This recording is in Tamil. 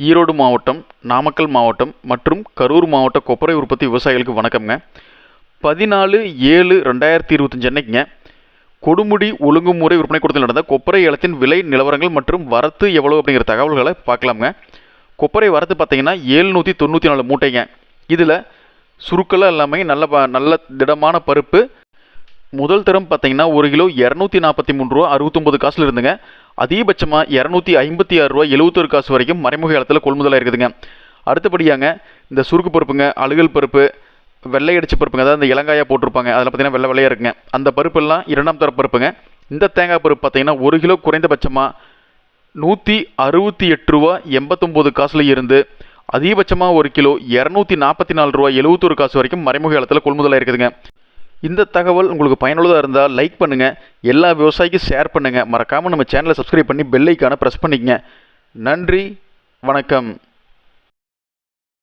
ஈரோடு மாவட்டம் நாமக்கல் மாவட்டம் மற்றும் கரூர் மாவட்ட கொப்பரை உற்பத்தி விவசாயிகளுக்கு வணக்கம்ங்க. பதினாலு ஏழு ரெண்டாயிரத்தி இருபத்தஞ்சு அன்னைக்குங்க. கொடுமுடி ஒழுங்குமுறை விற்பனை கூடத்தில் நடந்த கொப்பரை ஏலத்தின் விலை நிலவரங்கள் மற்றும் வரத்து எவ்வளவு அப்படிங்கிற தகவல்களை பார்க்கலாமுங்க. கொப்பரை வரத்து பார்த்தீங்கன்னா ஏழ்நூற்றி தொண்ணூற்றி நாலு மூட்டைங்க. இதில் சுருக்கெல்லாம் எல்லாமே நல்ல ப- நல்ல திடமான பருப்பு. முதல் தரம் பார்த்தீங்கன்னா ஒரு கிலோ இரநூத்தி நாற்பத்தி மூணு ரூபா அறுபத்தொம்பது காசில் இருந்துங்க. அதிகபட்சமாக இரநூத்தி ஐம்பத்தி ஆறு ரூபா எழுபத்தொரு காசு வரைக்கும் மறைமுக இடத்துல கொள்முதலாக இருக்குதுங்க. அடுத்தபடியாங்க இந்த சுருக்கு பருப்புங்க அழுகல் பருப்பு வெள்ளை அடிச்ச பருப்புங்க அதாவது இந்த இலங்காயை போட்டிருப்பாங்க அதில் பார்த்தீங்கன்னா வெள்ளை வெள்ளையாக இருக்குங்க. அந்த பருப்பெல்லாம் இரண்டாம் தர பருப்புங்க. இந்த தேங்காய் பருப்பு பார்த்தீங்கன்னா ஒரு கிலோ குறைந்தபட்சமாக நூற்றி அறுபத்தி எட்டு ரூபா எண்பத்தொம்போது காசுல இருந்து அதிகபட்சமாக ஒரு கிலோ இரநூத்தி நாற்பத்தி நாலு ரூபா எழுபத்தொரு காசு வரைக்கும் மறைமுக இடத்துல கொள்முதலாக இருக்குதுங்க. இந்த தகவல் உங்களுக்கு பயனுள்ளதாக இருந்தால் லைக் பண்ணுங்கள் எல்லா விவசாயிக்கும் ஷேர் பண்ணுங்கள் மறக்காமல் நம்ம சேனலை சப்ஸ்கிரைப் பண்ணி பெல்லைக்கான ப்ரெஸ் பண்ணிக்கங்க. நன்றி. வணக்கம்.